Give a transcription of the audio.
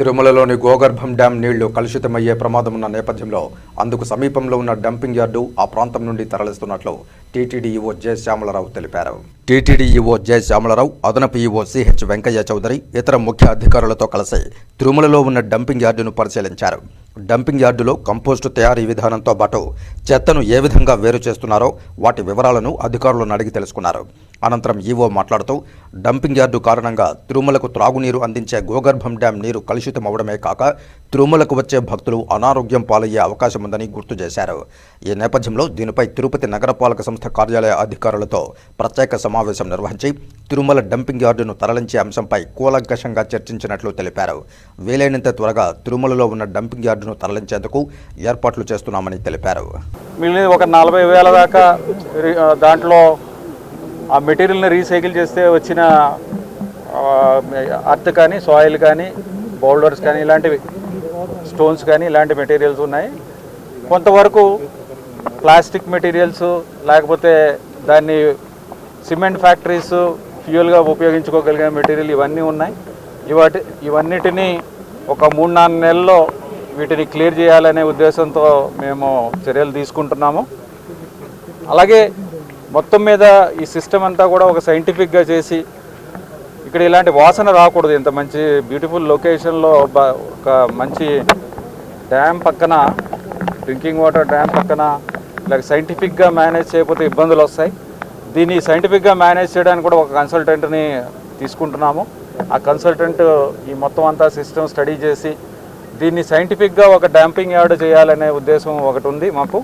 తిరుమలలోని గోగర్భం డ్యాం నీళ్ళు కలుషితమయ్యే ప్రమాదం ఉన్న నేపథ్యంలో అందుకు సమీపంలో ఉన్న డంపింగ్ యార్డు ఆ ప్రాంతం నుండి తరలిస్తున్నట్లు టీటీడీఈఓ జె శ్యామలరావు తెలిపారు. టీటీడీఈఓ జె శ్యామలరావు అదనపు ఈఓ సిహెచ్ వెంకయ్య చౌదరి ఇతర ముఖ్య అధికారులతో కలిసి తిరుమలలో ఉన్న డంపింగ్ యార్డును పరిశీలించారు. డంపింగ్ యార్డులో కంపోస్టు తయారీ విధానంతో పాటు చెత్తను ఏ విధంగా వేరు చేస్తున్నారో వాటి వివరాలను అధికారులను అడిగి తెలుసుకున్నారు. అనంతరం ఈవో మాట్లాడుతూ డంపింగ్ యార్డు కారణంగా తిరుమలకు త్రాగునీరు అందించే గోగర్భం డ్యాం నీరు కలుషితమవడమే కాక తిరుమలకు వచ్చే భక్తులు అనారోగ్యం పాలయ్యే అవకాశం ఉందని గుర్తు చేశారు. ఈ నేపథ్యంలో దీనిపై తిరుపతి నగరపాలక సంస్థ కార్యాలయ అధికారులతో ప్రత్యేక సమావేశం నిర్వహించి తిరుమల డంపింగ్ యార్డును తరలించే అంశంపై కూలంకషంగా చర్చించినట్లు తెలిపారు. వీలైనంత త్వరగా తిరుమలలో ఉన్న డంపింగ్ యార్డును తరలించేందుకు ఏర్పాట్లు చేస్తున్నామని తెలిపారు. మిగిలిన ఒక నలభై వేల దాకా దాంట్లో ఆ మెటీరియల్ని రీసైకిల్ చేస్తే వచ్చిన అర్త్ కానీ సాయిల్ కానీ బౌల్డర్స్ కానీ ఇలాంటివి స్టోన్స్ కానీ ఇలాంటి మెటీరియల్స్ ఉన్నాయి. కొంతవరకు ప్లాస్టిక్ మెటీరియల్స్ లేకపోతే దాన్ని సిమెంట్ ఫ్యాక్టరీస్ ఫ్యూయల్గా ఉపయోగించుకోగలిగిన మెటీరియల్ ఇవన్నీ ఉన్నాయి. ఇవాటి ఇవన్నిటినీ ఒక మూడు నాలుగు నెలల్లో వీటిని క్లియర్ చేయాలనే ఉద్దేశంతో మేము చర్యలు తీసుకుంటున్నాము. అలాగే మొత్తం మీద ఈ సిస్టమ్ అంతా కూడా ఒక సైంటిఫిక్గా చేసి ఇక్కడ ఇలాంటి వాసన రాకూడదు. ఇంత మంచి బ్యూటిఫుల్ లొకేషన్లో ఒక మంచి డ్యామ్ పక్కన డ్రింకింగ్ వాటర్ డ్యామ్ పక్కన ఇలా సైంటిఫిక్గా మేనేజ్ చేయకపోతే ఇబ్బందులు వస్తాయి. దీన్ని సైంటిఫిక్గా మేనేజ్ చేయడానికి కూడా ఒక కన్సల్టెంట్ని తీసుకుంటున్నాము. ఆ కన్సల్టెంట్ ఈ మొత్తం అంతా సిస్టమ్ స్టడీ చేసి దీన్ని సైంటిఫిక్గా ఒక డ్యాంపింగ్ యార్డ్ చేయాలనే ఉద్దేశం ఒకటి ఉంది మాకు.